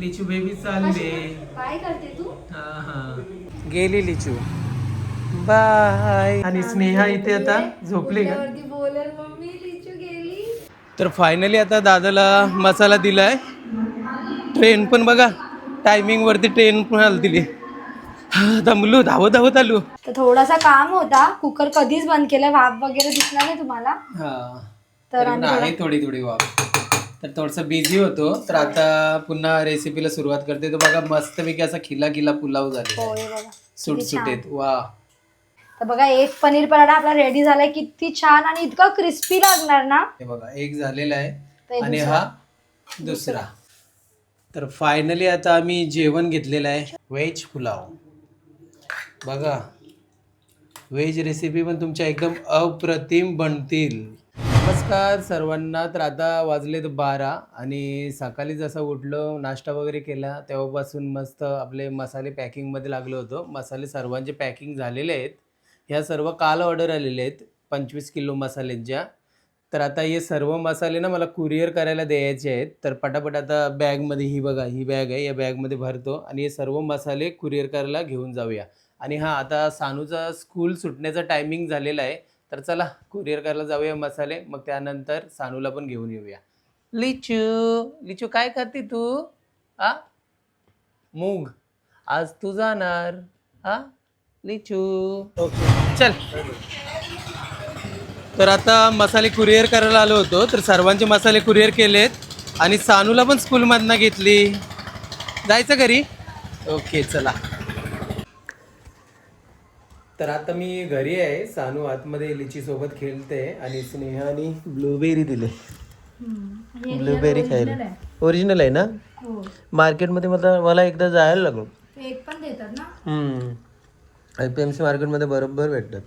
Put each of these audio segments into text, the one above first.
Litchi baby चालले काय करते तू? हा हा. गेली लिचू. बाय. आणि स्नेहा इथे आता झोपली का? बोलेल मम्मी लिचू गेली. तर फायनली आता दादाला मसाला दिलाय. ट्रेन पण बघा टायमिंग वरती ट्रेन पण आली दिली दमलो धावत धावत आलो. तर थोडासा काम होता. कुकर कधीच बंद केलाय वाफ वगैरे दिसणार नाही तुम्हाला? हा. तर थोडी थोडी वाफ. तर थोडस बिझी होतो. तर आता पुन्हा रेसिपीला सुरुवात करते. तर बघा मस्तपैकी असा खिला खिला पुलाव झाले बघा सुटसुटीत वा. तर बघा एक पनीर पराठा आपला रेडी झालाय. किती छान आणि इतका क्रिस्पी लागणार ना? हे बघा एक झालेला आहे. आणि. हा दुसरा. तर फायनली आता आम्ही जेवण घेतलेलं आहे. व्हेज पुलाव. बघा व्हेज रेसिपी पण तुमच्या एकदम अप्रतिम बनतील. नमस्कार सर्वांना. तर आता वाजलेत बारा आणि सकाळी जसं उठलो नाश्ता वगैरे केला तेव्हापासून मस्त आपले मसाले पॅकिंगमध्ये लागलो होतो. मसाले सर्वांचे पॅकिंग झालेले आहेत. ह्या सर्व काल ऑर्डर आलेले आहेत पंचवीस किलो मसाल्यांच्या. तर आता हे सर्व मसाले ना मला कुरिअर करायला द्यायचे आहेत. तर पटापट आता बॅगमध्ये ही बघा ही बॅग आहे या बॅगमध्ये भरतो आणि हे सर्व मसाले कुरिअर करायला घेऊन जाऊया. आणि हां आता सानूचा स्कूल सुटण्याचा टायमिंग झालेला आहे. तर चला कुरिअर करायला जाऊया मसाले. मग त्यानंतर सानूला पण घेऊन येऊया. लिचू लिचू काय करते तू? आ? मूग. आज तू जाणार. हा लिचू. ओके चल. तर आता मसाले कुरिअर करायला आलो होतो तर सर्वांचे मसाले कुरिअर केलेत. आणि सानूला पण स्कूलमधनं घेतली. जायचं घरी? ओके चला. तर आता मी घरी आहे. सानू आतमध्ये लिची सोबत खेळते आणि स्नेहाने ब्लूबेरी दिले. ब्लूबेरी खायला. ओरिजिनल आहे. ना? हो. मार्केटमध्ये मला मला एकदा जायला लागलो. एक पण देतात ना? आय पी एम सी मार्केटमध्ये बरोबर भेटतात.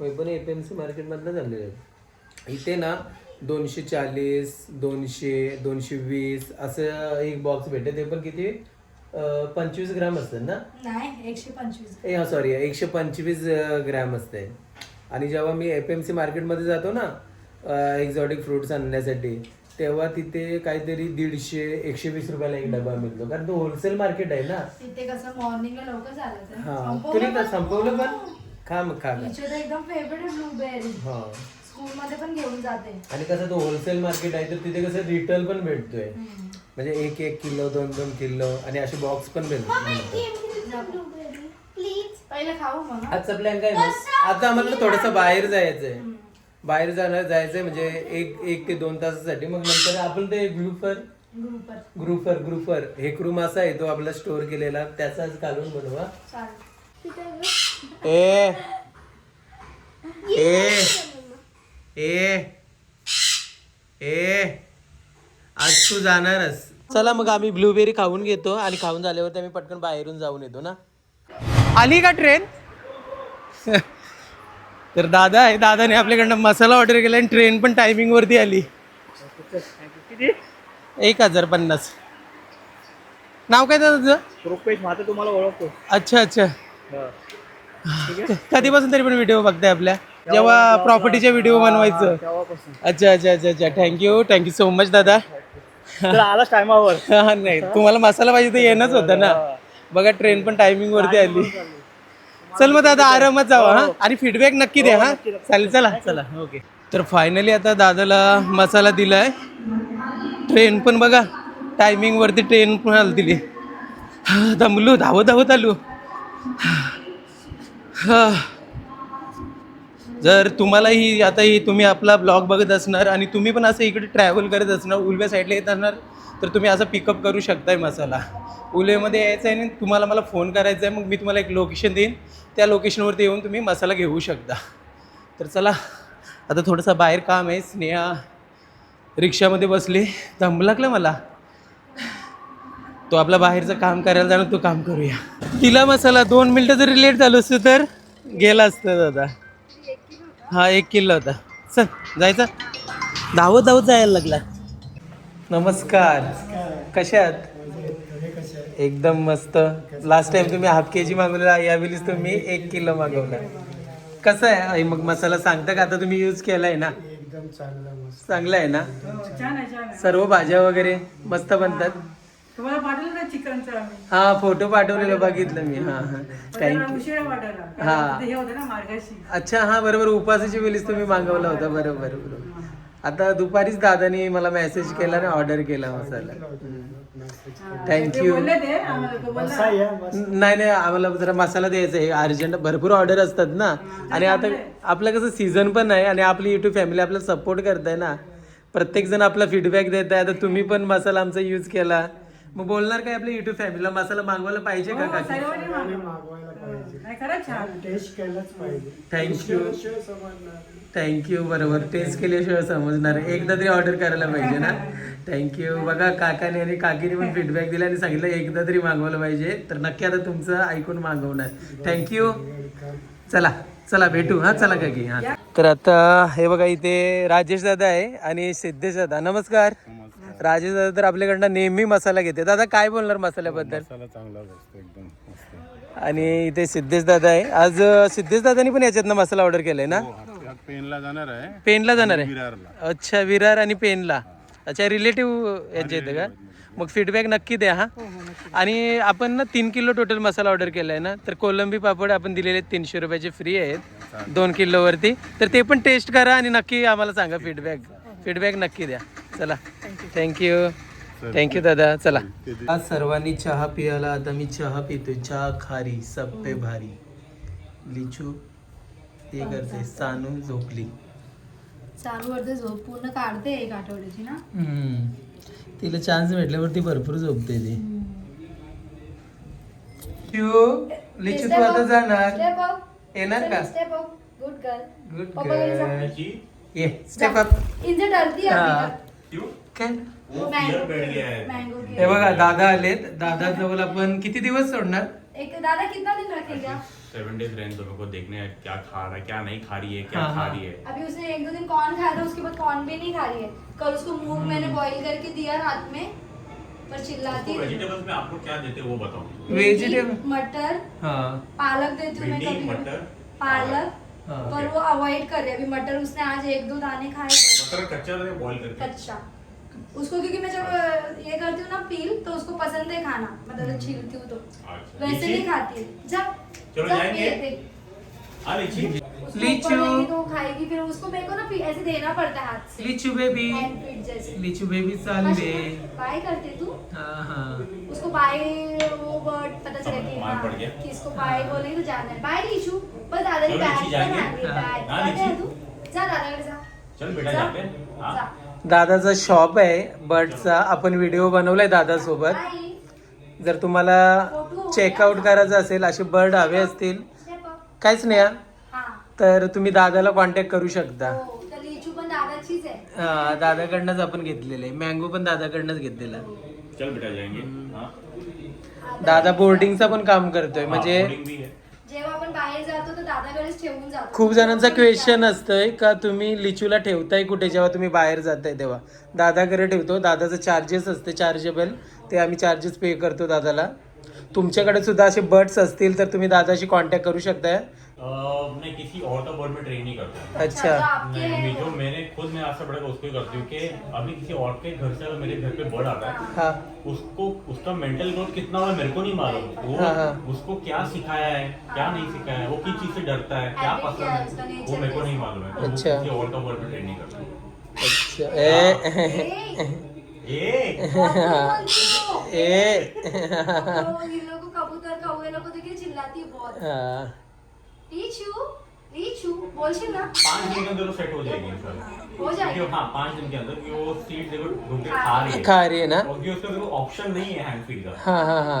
पण ए पी एम सी मार्केटमधनं झालेलं आहे इथे ना दोनशे चाळीस दोनशे दोनशे वीस असं एक बॉक्स भेटते. ते पण किती? पंचवीस ग्राम असतात ना? नाही एकशे पंचवीस ए हा सॉरी एकशे पंचवीस ग्रॅम असते. आणि जेव्हा मी एफ एम सी मार्केटमध्ये जातो ना एक्झॉटिक फ्रुट्स आणण्यासाठी तेव्हा तिथे काहीतरी दीडशे एकशे वीस रुपयाला एक डबा मिळतो. कारण तो होलसेल मार्केट आहे ना. तिथे कसं मॉर्निंगला लवकर हा तुम्ही का संपवलं पण. खा मग खा एकदम फेवरेट ब्लूबेरी हा. स्कूल मध्ये पण घेऊन जाते. आणि कसं तो होलसेल मार्केट आहे तर तिथे कसं रिटेल पण भेटतोय. म्हणजे एक एक किलो दोन दोन किलो आणि असे बॉक्स पण भेट- मिळतात प्लीज पहिले खाऊ मग आजचा प्लॅन काय मग? आता आम्हाला थोडस बाहेर जायचंय. बाहेर जाणार जायचंय म्हणजे एक एक ते दोन तासासाठी. मग नंतर आपण ते ग्रुपवर ग्रुपर ग्रुपवर ग्रुपवर हे क्रूम असा आहे तो आपला स्टोर केलेला. त्याचाच घालून बनवा. ए. ए. ए. ए. आज तू जाणारच. चला मग आम्ही ब्लूबेरी खाऊन घेतो आणि खाऊन झाल्यावरती आम्ही पटकन बाहेरून जाऊन येतो ना. आली का ट्रेन? तर दादा आहे दादाने आपल्याकडनं मसाला ऑर्डर केला आणि ट्रेन पण टायमिंग वरती आली. एक हजार पन्नास. नाव काय दादा तुझं रुपेश माझं तुम्हाला ओळखतो. अच्छा अच्छा. कधीपासून तरी पण व्हिडिओ बघताय आपल्या? जेव्हा प्रॉपर्टीचे व्हिडिओ बनवायचं. अच्छा अच्छा अच्छा अच्छा. थँक्यू थँक्यू सो मच दादा. तर आलाच टायमावर. हा, नाही तुम्हाला मसाला पाहिजे तर येणंच होतं ना. बघा ट्रेन पण टायमिंग वरती आली. चल मग दादा आरामात जावा हा. आणि फीडबॅक नक्की द्या हा चालेल चला चला ओके. तर फायनली आता दादाला मसाला दिलाय. ट्रेन पण बघा टायमिंग वरती ट्रेन पण आली दिली हा, दमलो धावत धावत आलो. हा. जर तुम्हालाही आता ही तुम्ही आपला ब्लॉग बघत असणार आणि तुम्ही पण असं इकडे ट्रॅव्हल करत असणार उलव्या साईडला येत असणार तर तुम्ही असं पिकअप करू शकताय मसाला. उलवेमध्ये यायचं आहे आणि तुम्हाला मला फोन करायचा आहे मग मी तुम्हाला एक लोकेशन देईन. त्या लोकेशनवरती येऊन तुम्ही मसाला घेऊ शकता. तर चला आता थोडंसं बाहेर काम आहे. स्नेहा रिक्षामध्ये बसली. दम लागलं मला? तो आपला बाहेरचं काम करायला जाणार तो काम करूया. तिला मसाला दोन मिनटं जरी लेट झालो असतं तर गेला असतं दादा. हा एक किलो होता. चल जायचं? धावत धावत जायला लागला. नमस्कार. कशा आहात? एकदम मस्त. लास्ट टाइम तुम्ही हाफ के जी मागवलेला यावेळीच तुम्ही एक किलो मागवला. कसं आहे? मग मसाला सांगता का? आता तुम्ही यूज केलाय ना? एकदम चांगला मस्त. चांगलं आहे ना? छान आहे छान आहे. सर्व भाज्या वगैरे मस्त बनतात. तुम्हाला पाठवलं ना चिकनचं आम्ही? हा फोटो पाठवलेलं बघितलं मी हा. हा थँक्यू उशिरा पाठवला हा. कारण तिथे हे होतं ना मार्गाशी. अच्छा हा बरोबर. उपासाची वेळीच तुम्ही मागवला होता. बरोबर बरोबर. आता दुपारीच दादानी मला मेसेज केला आणि ऑर्डर केला मसाला. ते थँक्यू बोलले ते आम्हाला तो बोलला. बसा या बस नाही नाही आम्हाला जरा मसाला द्यायचा आहे. अर्जंट भरपूर ऑर्डर असतात ना. आणि आता आपलं कसं सीझन पण आहे आणि आपली युट्यूब फॅमिली आपल्याला सपोर्ट करताय ना. प्रत्येक जण आपला फीडबॅक देत आहे. आता तुम्ही पण मसाला आमचा यूज केला. मग बोलणार काय आपल्या युट्यूब फॅमिलीला मसाला मागवायला पाहिजे का हो, काकी? सर्वांनी मागवलं. मागवायला पाहिजे. नाही खरंच छान. टेस्ट केलंच पाहिजे. थँक्यू शिवाय समजणार थँक्यू बरोबर. टेस्ट केल्याशिवाय समजणार. एकदा तरी ऑर्डर करायला पाहिजे ना? थँक्यू बघा काकाने आणि काकीने पण फीडबॅक दिला आणि सांगितलं एकदा तरी मागवलं पाहिजे. तर नक्की आता तुमचं ऐकून मागवणार. थँक्यू चला चला भेटू. हा चला काकी. हा. तर आता हे बघा इथे राजेश दादा आहे आणि सिद्धेश दादा. नमस्कार. राजेश दादा तर आपल्याकडनं नेहमी मसाला घेते. दादा काय बोलणार मसाल्याबद्दल? मसाला चांगला असतो एकदम मस्त. आणि इथे सिद्धेश दादा आहे. आज सिद्धेश दादानी पण याच्यातनं मसाला ऑर्डर केलाय ना? हो, पेनला जाणार आहे. पेनला जाणार आहे? विरारला. अच्छा विरार आणि पेनला. अच्छा रिलेटिव्ह यांचे येते का? मग फीडबॅक नक्की द्या हा. आणि आपण ना तीन किलो टोटल मसाला ऑर्डर केला आहे ना तर कोलंबी पापड आपण दिलेले तीनशे रुपयाचे फ्री आहेत दोन किलोवरती. तर ते पण टेस्ट करा आणि नक्की आम्हाला सांगा फीडबॅक फीडबॅक नक्की द्या. चला. थँक्यू थँक्यू दादा. चला. आज सर्वांनी चहा पियाला आता मी चहा पितोय. चहा खारी सप्पे भारी. लिचू हे करते. सानू झोपली. चालू करते झोप पूर्ण काढते एक आठवड्याची ना? हम्म. तिला चान्स भेटल्यावरती भरपूर झोपते ती. लिचू लिचू तू आता जाणार? येणार का? गुड गर्ल गुड पप्पाकडे जा. ये स्टेप अप इनसे डरती है. हा. अभी काय? मैंगो मैंगो हे। बघा दादा आलेत. दादा जवळ आपण किती दिवस सोडणार? एक दादा कितना दिन रखेगा सेवन डेज़ रहेंगे तो को देखने हैं क्या खा रहा है क्या नहीं खा रही है क्या हाँ, खा हाँ। रही है। अभी उसने एक दो दिन कॉर्न खाया था उसके बाद कॉर्न भी नहीं खा रही है। कल उसको मूंग मैंने बॉईल करके दिया रात में पर चिल्लाती तो है। वेजिटेबल्स में आपको क्या देते हैं वो बताओ। वेजिटेबल मटर हा। पालक देती हूँ मैं कभी मटर, पालक हाँ, पर वो अवॉइड कर रही अभी मटर उसने आज एक दो दाने खाए मटर कच्चा रहे बॉईल करके? कच्चा। उसको क्योंकि मैं जब ये करती हूँ ना पील तो उसको पसंद है खाना। मतलब छीलती हूँ तो। वैसे? नहीं खाती है। जा चलो जाएंगे। हाँ लीची। तो खाएगी फिर उसको मेरे को ना पी- ऐसे देना पड़ता है हाथ से। लिचू बेबी। हैंड फीड जैसे। लिचू बेबी चालले बाय करते तू। हा हा। उसको बाय वो वर्ड पता चला कि मालूम पड़ गया। कि इसको बाय बोलेंगे तो जाना है। बाय लीचू बस दादा ने चलो, बैग लीची जाएंगे? बना लिया, हाँ। बैग हाँ, जाते हैं लीची। तू। जा दादा जा चल बेटा जा। हाँ। दादाचा शॉप आहे बर्डचा आपण व्हिडिओ बनवलाय दादा सोबत बाय। जर तुम्हाला चेकआउट करायचं असेल असे बर्ड हवे असतील. काहीच नाही तर तुम्ही दादाला कॉन्टॅक्ट करू शकता. हो तर लीचू पण दादाचीच आहे. हा, दादाकडनंच आपण घेतलेले मँगो पण दादाकडनंच घेतलेला. चल बेटा जाएंगे हाँ. दादा बोर्डिंगचा पण काम करतोय. म्हणजे boarding भी है जेव्हा आपण बाहेर जातो तर दादाकडेच ठेवून जातो. खूप जणांचा क्वेश्चन असतंय का तुम्ही लिचूला ठेवताय कुठे? जेव्हा तुम्ही बाहेर जाताय तेव्हा. दादाकडे ठेवतो. दादाचं चार्जेस असते चार्जेबल ते आम्ही चार्जेस पे करतो दादाला. तुमच्याकडे सुद्धा असे बर्ड्स असतील तर तुम्ही दादाशी कॉन्टॅक्ट करू शकताय. मैं किसी और का बर्ड में ट्रेन नहीं करता। हूँ अच्छा आपके नहीं, मैं- जो मैंने खुद मैं आज से बढ़कर उसको ही करती हूँ कि अभी किसी और के घर से अगर मेरे घर पे बर्ड आता है हा। उसको उसका मेंटल ग्रोथ कितना हुआ मेरे को नहीं मालूम। वो हाँ, हाँ। उसको क्या सिखाया है क्या नहीं सिखाया है वो किस चीज़ से डरता है क्या है, पसंद है वो मेरे को नहीं मालूम है तो वो अच्छा। किसी और का वर्ड में ट्रेन नहीं करता। अच्छा। ए ए, ए हो। ए। तो इन लोगों को कबूतर कौवे लोग को देखिए चिल्लाती है बहुत। हा. लीचू लीचू बोलशील ना? पाँच दिन के अंदर सेट हो जाएगी इंशाल्लाह हो जाएगी क्योंकि हाँ पाँच दिन के अंदर कि वो सीट देखो ढूंढ के खा रही है खा रही है ना क्योंकि उसका देखो ऑप्शन नहीं है हैंड फीड का. हा हा हा.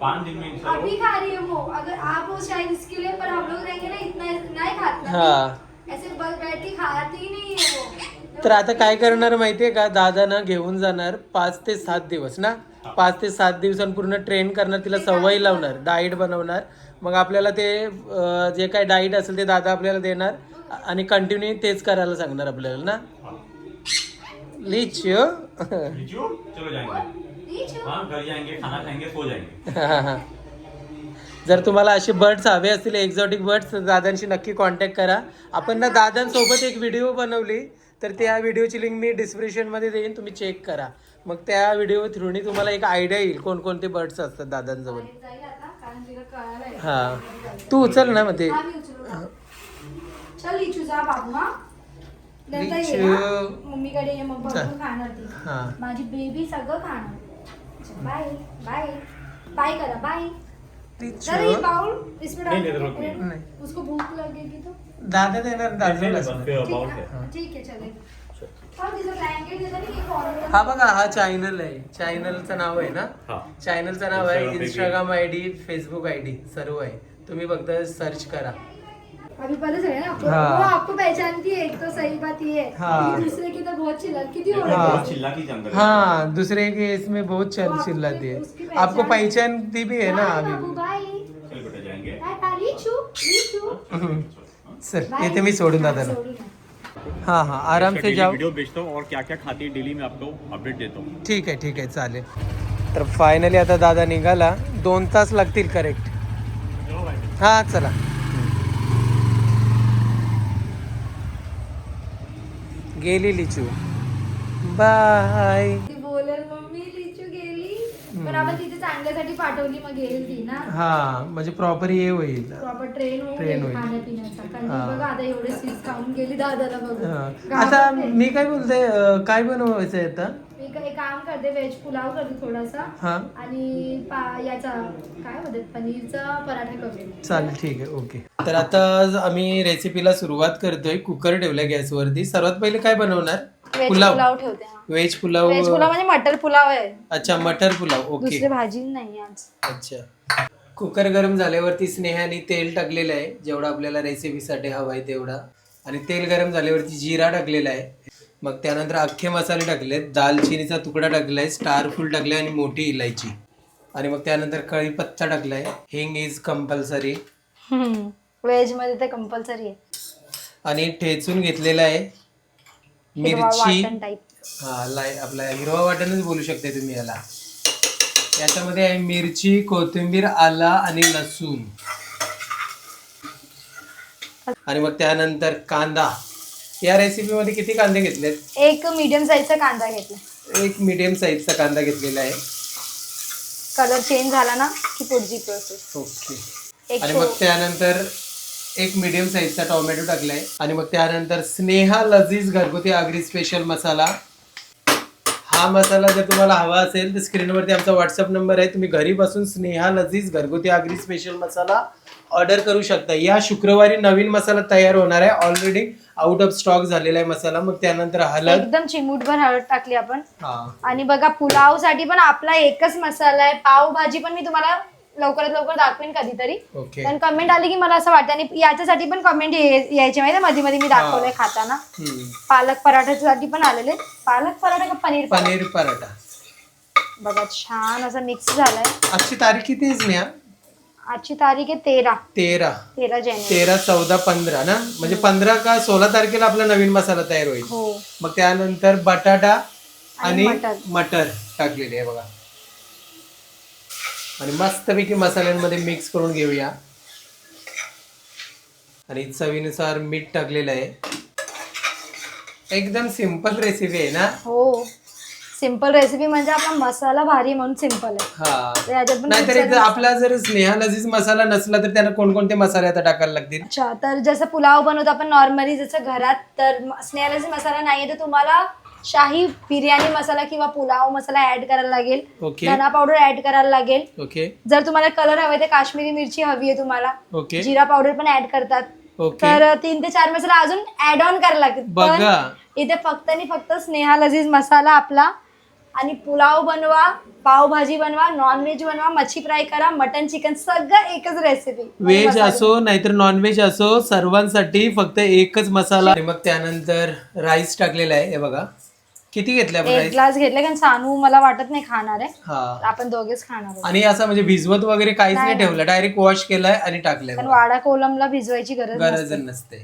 पाँच दिन में इंशाल्लाह अभी खा रही है वो। अगर आप हो शायद इसके लिए पर हम लोग रहेंगे ना इतना नहीं खाते ना। हा। ऐसे बस बैठ के खाती ही नहीं है वो। तर आता काय करणार माहितीये का? दादा ना घेऊन जाणार पाच ते सात दिवस ना? पाच ते सात दिवसां पूर्ण ट्रेन करणार तिला सवय लावणार डाईट बनवणार. मग आपल्याला ते जे काय डाईट असेल ते दादा आपल्याला देणार आणि कंटिन्यू तेच करायला सांगणार आपल्याला ना? लिच लीचू चलो जाएंगे। लीचू हाँ घर जाएंगे खाना खाएंगे सो जाएंगे। जर तुम्हाला असे बर्ड्स हवे असतील एक्झॉटिक बर्ड्स तर दादांशी नक्की कॉन्टॅक्ट करा. आपण ना दादांसोबत एक व्हिडिओ बनवली तर त्या व्हिडिओची लिंक मी डिस्क्रिप्शनमध्ये देईन तुम्ही चेक करा. मग त्या व्हिडिओ थ्रूनी तुम्हाला एक आयडिया येईल कोणकोणते बर्ड्स असतात दादांजवळ जाईल आता कारण तिला कळालंय हां तू उचल ना मग ते हा, मी उचलू का? चल लिचू जा बाबू हा नंतर ये लिचू. हा. मम्मीकडे ये मग भरपूर चल. खाणार ती हां माझी बेबी सगळं खाणार बाय बाय बाय करा बाय जरा ये बाउल इसमें डाल नहीं, नहीं, दो। जरूरत नहीं। नाही. उसको भूख लगेगी तो दादा देणार दादा ठीक है है ठीक है चले हा बघा हा चॅनल आहे. चॅनलचं नाव आहे ना? हाँ. चॅनलचं नाव आहे. Instagram I D Facebook I D सर्व आहे. तुम्ही फक्त सर्च करा. अभी पता चले ना आपको हाँ। वो आपको पहचानती है एक तो सही बात ये है. हाँ। दूसरे की तो बहुत चिल्लर कितनी हो हाँ। रही चिल्लाती हाँ। दूसरे के इसमें बहुत चल वो आपको चिल्लाती है। उसकी आपको पहचान- पहचानती भी है ना अभी। चल. येते मी सोडून हाँ, हाँ। हाँ आराम से जाओ। वीडियो भेजता हूँ और क्या क्या खाती है डेली में आपको अपडेट देता हूँ। ठीक आहे ठीक आहे चालेल तर फायनली आता दादा निघाला। दोन तास लागतील करेक्ट हाँ चला. गेली लिचू. बाय पण आपण तिथे चांगल्यासाठी पाठवली मग ती ना. हा म्हणजे प्रॉपर हे होईल. प्रॉपर ट्रेन Train होईल. खाण्यापिण्याचा. कारण हा. ती बघा आता एवढे सीट खाऊन गेली दादाला हा. बघून आता घाबरते. मी काय बोलते अं, काय बनवायचं आहे आता? मी काय काम करते व्हेज पुलाव करते थोडासा. हा. आणि पा याचा काय म्हणतात पनीरचा पराठा करते. चालेल ठीक आहे ओके. तर आता आज आम्ही रेसिपीला सुरुवात करतोय कुकर ठेवलाय गॅसवरती. सर्वात पहिले काय बनवणार? व्हेज पुलाव. पुलाव ठेवते हा. व्हेज पुलाव व्हेज पुलाव म्हणजे मटर पुलाव आहे. अच्छा मटर पुलाव ओके दुसरी भाजी नाही आज. अच्छा. कुकर गरम झाल्यावरती स्नेहाने तेल टाकलेलं आहे जेवढा आपल्याला रेसिपीसाठी हवा आहे तेवढा. आणि तेल गरम झाल्यावरती जिरा टाकलेला आहे. मग त्यानंतर अख्खे मसाले टाकलेत दालचिनीचा तुकडा टाकलाय स्टार फुल टाकलाय आणि मोठी इलायची. आणि मग त्यानंतर कढीपत्ता टाकलाय हिंग इज कंपल्सरी व्हेजमध्ये तर कंपल्सरी आहे. आणि ठेचून घेतलेला आहे मिरची. वाटण टाईप हा लाय आपला हिरवा वाटणच बोलू शकते तुम्ही याला. याच्यामध्ये आहे मिरची कोथिंबीर आला आणि लसूण. आणि मग त्यानंतर कांदा. या रेसिपीमध्ये किती कांदे घेतलेत? एक मीडियम साईजचा कांदा घेतला. एक मीडियम साईजचा कांदा घेतलेला आहे. कलर चेंज झाला ना की पुढची प्रोसेस ओके एक आणि मग त्यानंतर एक मीडियम साईजचा टोमॅटो टाकलाय. आणि मग त्यानंतर स्नेहा लजीज घरगुती आगरी स्पेशल मसाला. हा मसाला जर तुम्हाला हवा असेल तर स्क्रीनवरती आमचा व्हॉट्सअप नंबर आहे. तुम्ही घरी बसून स्नेहा लजीज घरगुती आगरी स्पेशल मसाला ऑर्डर करू शकता. या शुक्रवारी नवीन मसाला तयार होणार आहे. ऑलरेडी आउट ऑफ स्टॉक झालेला आहे मसाला. मग त्यानंतर हळद एकदम चिमूटभर हळद टाकली आपण. हा. आणि बघा पुलावसाठी पण आपला एकच मसाला आहे. पावभाजी पण मी तुम्हाला लवकरात लवकर दाखवेन कधीतरी. ओके पण कमेंट आली की मला असं वाटतं आणि याच्यासाठी पण कमेंट यायची माहिती मध्ये मध्ये मी दाखवलंय खाताना. हम्म. पालक पराठ्यासाठी पण आलेले पालक पराठा का पनीर पराठा? पनीर पराठा. बघा छान असं मिक्स झालंय. आजची तारीख किती आहे स्नेहा? आजची तारीख आहे तेरा. तेरा. तेरा जानेवारी. तेरा चौदा पंधरा ना? म्हणजे पंधरा का सोळा तारखेला आपला नवीन मसाला तयार होईल. हो. मग त्यानंतर बटाटा आणि आणि मटर. मटर टाकलेले आहे बघा. आणि मस्तपैकी मसाल्यांमध्ये मिक्स करून घेऊया. आणि चवीनुसार मीठ टाकलेलं आहे. एकदम सिंपल रेसिपी आहे ना? हो. सिंपल रेसिपी म्हणजे आपला मसाला भारी म्हणून सिंपल आहे. हा. नाहीतर आपला जर स्नेहा लजीज मसाला नसला तर त्यांना कोणकोणते मसाले आता टाकायला लागतील? अच्छा तर जसं पुलाव बनवतो आपण नॉर्मली जसं घरात तर स्नेहालाचा मसाला नाहीये तर तुम्हाला शाही बिर्याणी मसाला किंवा पुलाव मसाला ऍड करायला लागेल. ओके धना पावडर ऍड करायला लागेल. ओके जर तुम्हाला कलर हवे तर काश्मीरी मिरची हवी आहे तुम्हाला. ओके जिरा पावडर पण ऍड करतात. ओके तर तीन ते चार मसाला अजून ऍड ऑन करायला लागतील. पण इथे फक्त आणि फक्त स्नेहा लजीज मसाला आपला. आणि पुलाव बनवा पावभाजी बनवा नॉनव्हेज बनवा मच्छी फ्राय करा मटन चिकन सगळं एकच रेसिपी व्हेज असो नाहीतर नॉनव्हेज असो सर्वांसाठी फक्त एकच मसाला. आणि मग त्यानंतर राईस टाकलेला आहे हे बघा. किती घेतले आपण एक ग्लास घेतला कारण सानू मला वाटत नाही खाणार आहे. हा. आपण दोघेच खाणार आहोत. आणि असं म्हणजे भिजवत वगैरे काहीच नाही नाही, ठेवलं डायरेक्ट वॉश केलाय आणि टाकलंय पण बघा. वाडा कोलमला भिजवायची गरज गरज नसते. नसते.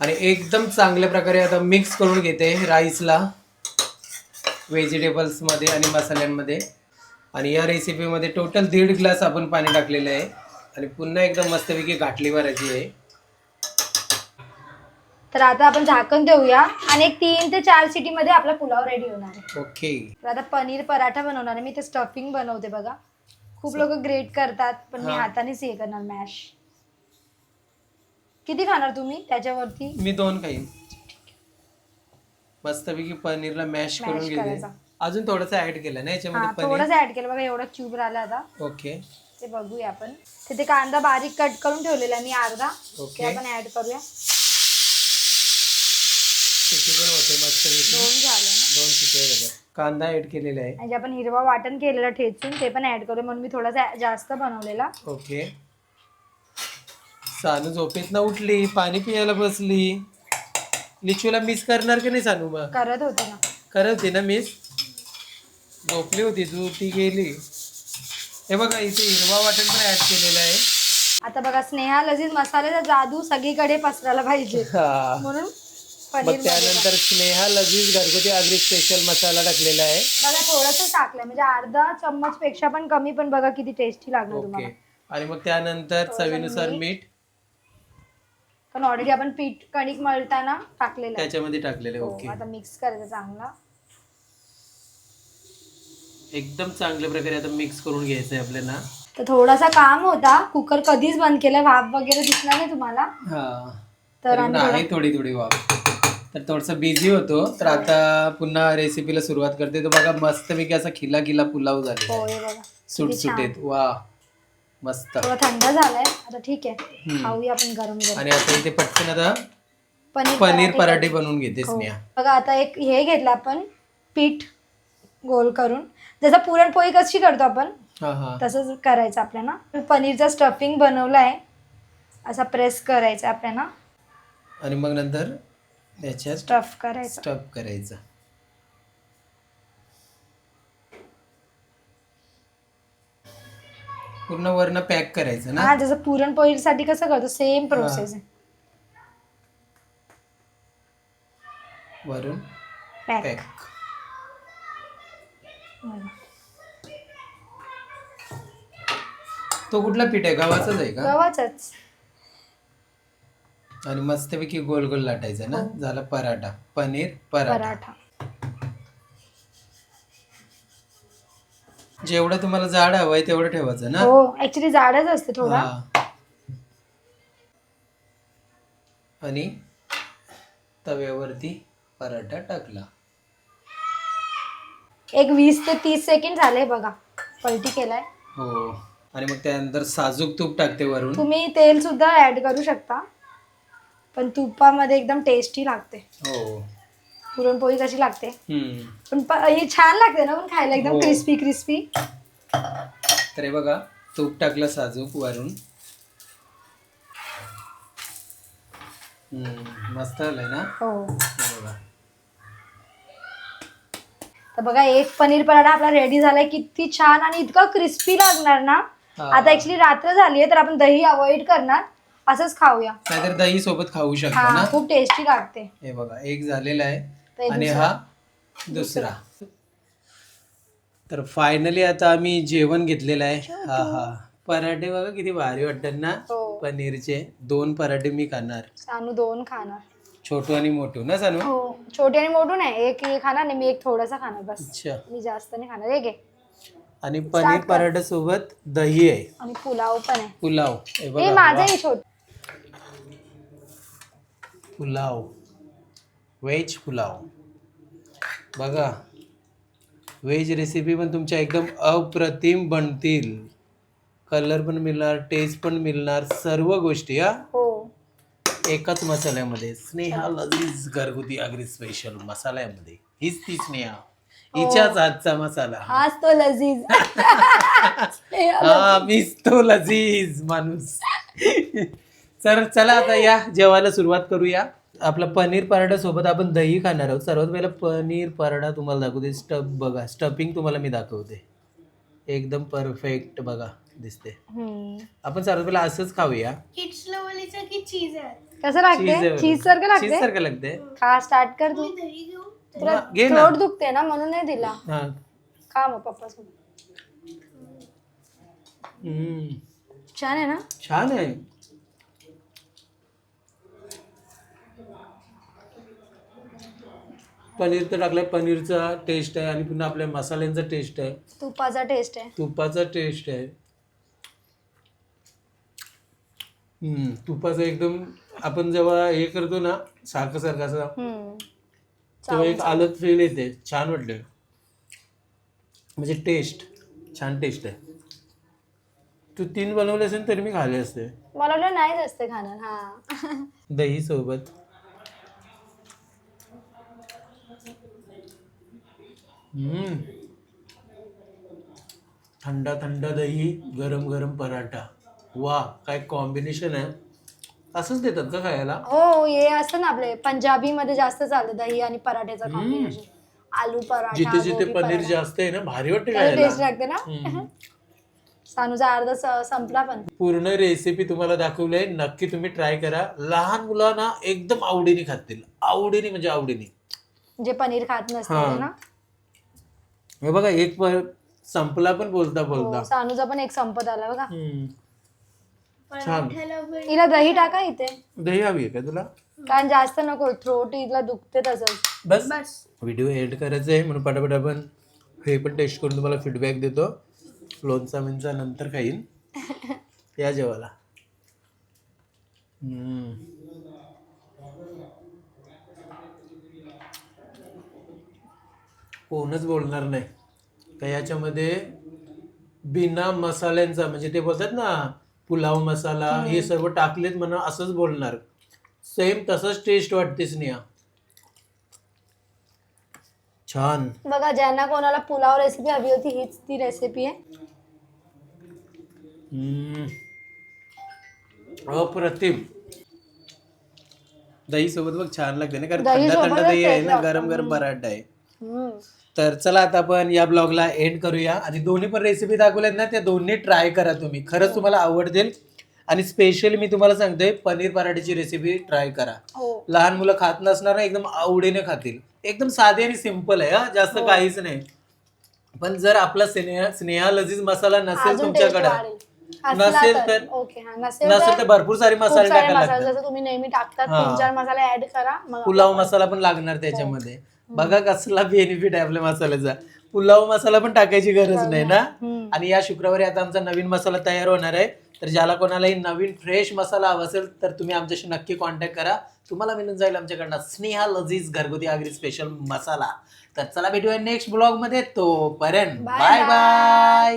आणि एकदम चांगल्या प्रकारे आता मिक्स करून घेते राईसला व्हेजिटेबल्समध्ये आणि मसाल्यांमध्ये. आणि या रेसिपीमध्ये टोटल दीड ग्लास आपण पाणी टाकलेलं आहे. आणि पुन्हा एकदम मस्तपैकी घाटली मारायची आहे. तर आता आपण झाकण देऊया आणि एक तीन ते चार सिटीमध्ये आपला पुलाव रेडी होणार आहे. ओके. तर आता पनीर पराठा बनवणार आहे. मी ते स्टफिंग बनवते बघा. खूप लोक ग्रेट करतात पण मी हा. हातानेच हे करणार मॅश किती खाणार तुम्ही त्याच्यावरती? मी दोन खाईन. मस्तपैकी पनीरला मॅश Mash करून घेते. करायचा. अजून थोडंसं ऍड केलं ना हा याच्यामध्ये पनीर? थोडंसं ऍड केलं. बघा एवढा क्यूब राहिला आता. ओके. ते बघूया आपण. तिथे कांदा बारीक कट करून ठेवलेला आहे मी अर्धा. ते ओके. आपण ऍड करूया. पण होते दोन झाले ना? दोन शिटे होते कांदा ऍड केलेला आहे. आणि जे आपण हिरवा वाटण केलेलं ठेचून ते पण ऍड करूया म्हणून मी थोडासा जास्त बनवलेला. ओके. सानू झोपेत ना उठली पाणी पियाला बसली. लिचूला मिस करणार की नाही सानू मग? करत होते ना. करत होती ना मिस झोपली होती तू ती गेली. हे बघा इथे हिरवा वाटण पण ऍड केलेलं आहे. आता बघा स्नेहा लजीज मसाल्याचा जादू सगळीकडे पसरायला पाहिजे. हा. म्हणून मग पनीर त्यानंतर स्नेहा लजीज घरगुती आगरी स्पेशल मसाला टाकलेला आहे. बघा थोडंसं टाकलंय. म्हणजे अर्धा चम्मच पेक्षा पण कमी पण बघा किती टेस्टी लागणार ओके तुम्हाला. आणि मग त्यानंतर चवीनुसार मीठ. पण ऑलरेडी आपण पीठ कणिक मळताना टाकलेलं आहे. त्याच्यामध्ये टाकलेले हो, ओके आता मिक्स करायचं चांगला. एकदम चांगल्या प्रकारे आता मिक्स करून घ्यायचं आहे आपल्याला. तर थोडासा काम होता. कुकर कधीच बंद केलं. वाफ वगैरे दिसणार नाही तुम्हाला? हा. तर तरी आम्ही पण थोडं- आहे थोडी थोडी वाफ. तर थोडंसं बिझी होतो. तर आता पुन्हा रेसिपीला सुरुवात करते. तो बघा मस्तपैकी असा खिला खिला पुलाव झालेला हो आहे बघा. सुटसुटीत वा मस्त. थोडा थंड झालाय. आता ठीक आहे. हम्म. खाऊया आपण गरम गरम. आणि आता इथे पटकन आता पनीर पनीर पराठे बनवून घेते हो. स्नेहा. बघा आता एक हे घेतलं आपण पीठ गोल करून. जसं पुरणपोळी कशी करतो आपण हा हा. तसंच करायचं आपल्याला. पनीरचा स्टफिंग बनवलाय. असा प्रेस करायचा आपल्याला. आणि मग नंतर? याच्यात स्टफ करायचा. स्टफ करायचं. पूर्ण वर्ण पॅक करायचं ना? हा जसं पुरणपोळीसाठी कसं करतो सेम प्रोसेस आहे. वरून पॅक. पॅक तो कुठला पीठ आहे? गव्हाचाच आहे का? गव्हाचंच. आणि मस्तपैकी गोल गोल लाटायचा ना? झाला पराठा. पनीर पराठा. पराठा. जेवढं तुम्हाला जाड हवंय तेवढं ठेवायचं ना? हो ऍक्च्युली जाडच असते थोडा. हा. आणि तव्यावरती पराठा टाकला. एक वीस ते तीस सेकंड झाले बघा. पलटी केलाय. हो. आणि मग त्यानंतर साजूक तूप टाकते वरून. तुम्ही तेल सुद्धा ऍड करू शकता. पण तुपामध्ये एकदम टेस्टी लागते. हो. पुरणपोळी कशी लागते? हम्म. पण प- ही छान लागते ना पण खायला एकदम हो. क्रिस्पी क्रिस्पी तर हे बघा तूप टाकलं साजूक वरून. हम्म, मस्त आलंय ना? हो. हे बघा. तर बघा एक पनीर पराठा आपला रेडी झालाय. किती छान आणि इतकं क्रिस्पी लागणार ना? हा. आता ऍक्च्युली रात्र झाली आहे तर आपण दही अवॉइड करणार. असंच खाऊया. नाहीतर दही सोबत खाऊ शकतो हा ना? खूप टेस्टी लागते. हे बघा एक झालेला आहे आणि दुसरा. हा दुसरा. तर फायनली आता आम्ही जेवण घेतलेलं आहे. हा हा. पराठे बघा किती भारी वाटतात ना? हो. पनीरचे. दोन पराठे मी खाणार. सानू दोन खाणार. छोटू आणि मोठू ना सानू? हो. छोटे आणि मोठू नाही एक हे खाणार नाही मी एक थोडासा खाणार बस. अच्छा. मी जास्त नाही खाणार एक आहे आणि पनीर कर. पराठा सोबत दही आहे. आणि पुलाव पण आहे. पुलाव. हे हे बघा माझं वा. आहे छोट. पुलाव. व्हेज पुलाव. बघा व्हेज रेसिपी पण तुमच्या एकदम अप्रतिम बनतील. कलर पण मिळणार टेस्ट पण मिळणार सर्व गोष्टी हा? हो. एकाच मसाल्यामध्ये. स्नेहा लजीज घरगुती आगरी स्पेशल मसाल्यामध्ये. हीच ती स्नेहा. हिच्याच हातचा मसाला. हाच तो लजीज. हा मीच तो लजीज माणूस. तर चला आता या जेवायला सुरुवात करूया. आपला पनीर पराठा सोबत आपण दही खाणार आहोत. सर्वात पहिला पनीर पराठा तुम्हाला दाखवते. स्टफ बघा स्टफिंग तुम्हाला मी दाखवते. एकदम परफेक्ट बघा दिसते. आपण सर्वात पहिला असंच खाऊया. किड्स लेवलचं की चीज आहे कसं लागते? चीज सारखं चीज लागते सारखं लागते. खा स्टार्ट कर तू. दही घेऊ? तुला घे ना. थ्रोट दुखते ना म्हणून नाही दिला. हा. खा मग पप्पा सोबत. हम्म. छान आहे ना? छान आहे. पनीर तर टाकलंय. पनीरचा टेस्ट आहे आणि पुन्हा आपल्या मसाल्यांचा टेस्ट आहे. तुपाचा टेस्ट आहे. तुपाचा टेस्ट आहे. हम्म, तुपाचा एकदम आपण जेव्हा हे करतो ना सारखं सारखं असं. हम्म. तेव्हा एक अलग फील येते. छान वाटते म्हणजे टेस्ट छान टेस्ट आहे. तू तीन बनवले असेल तरी मी खाले असते. मला वाटलं नाही जास्त खाणार हा. दही सोबत. थंडा थंडा दही गरम गरम पराठा. वा काय कॉम्बिनेशन आहे. असंच देतात का खायला? हो हे असतं ना आपले. पंजाबी मध्ये जास्त चालतं दही आणि पराठ्याचं कॉम्बिनेशन आलू पराठा जिथे जिथे गोबी पनीर पराठा. जास्त आहे ना भारी वाटते त्याला टेस्ट खायला लागते ना? हम्म. सानूचा अर्धा स- संपला पण. पूर्ण रेसिपी तुम्हाला दाखवली आहे. नक्की तुम्ही ट्राय करा. लहान मुलांना एकदम आवडीने खातील. आवडीने म्हणजे आवडीने. जे पनीर खात नसते हा. ना? हे बघा एक प- संपला पण बोलता बोलता. हो, सानूचा पण एक संपत आला बघा. हम्म. छान. हिला दही टाका इथे. दही हवी आहे का तुला? कारण जास्त नको थ्रोट हिला दुखते तसंच. बस. बस. व्हिडिओ एंड करायचा आहे म्हणून पटापट आपण हे पण टेस्ट करून तुम्हाला फीडबॅक देतो. लोणचा मिंचा नंतर खाईन. या जेवायला. हम्म. कोणच बोलणार नाही. का याच्यामध्ये बिना मसाल्यांचा म्हणजे ते बोलतात ना पुलाव मसाला हे सर्व टाकलेत म्हणा असंच बोलणार. सेम तसंच टेस्ट वाटते स्नेहा छान. बघा ज्यांना कोणाला पुलाव रेसिपी हवी होती हीच ती रेसिपी आहे. हम्म. अप्रतिम. दही सोबत बघ छान लागते ना कारण दही थंड थंड सोबतच दही आहे ना. गरम गरम पराठा आहे. हम्म. तर चला आता आपण या ब्लॉगला एंड करूया. आणि दोन्ही पण रेसिपी दाखवल्यात ना त्या दोन्ही ट्राय करा तुम्ही. खरंच तुम्हाला आवडतील. आणि स्पेशली मी तुम्हाला सांगतोय पनीर पराठ्याची रेसिपी ट्राय करा. हो. लहान मुलं खात नसणार ना एकदम आवडीने खातील. एकदम साधी आणि सिंपल आहे हा. जास्त हो. काहीच नाही. पण जर आपला स्नेहा स्नेहा लजीज मसाला नसेल अजून तुमच्याकडे वाढेल. असला नसेल तर. ओके हा. नसेल नसेल तर भरपूर सारे खूप मसाले सारे टाकायला मसाले. लागतात. जसं तुम्ही नेहमी टाकतात हा. तीन चार मसाले ऍड करा मग पुलाव मसाला पण लागणार त्याच्यामध्ये. बघा कसला बेनिफिट आहे आपल्या मसाल्याचा. पुलाव मसाला पण टाकायची गरज नाही ना? हम्म. आणि या शुक्रवारी आता आमचा नवीन मसाला तयार होणार आहे. तर ज्याला कोणालाही नवीन फ्रेश मसाला हवा असेल तर तुम्ही आमच्याशी नक्की कॉन्टॅक्ट करा. तुम्हाला मिळून जाईल आमच्याकडनं स्नेहा लजीज घरगुती आगरी स्पेशल मसाला. तर चला भेटूया नेक्स्ट ब्लॉगमध्ये. तोपर्यंत बाय. बाय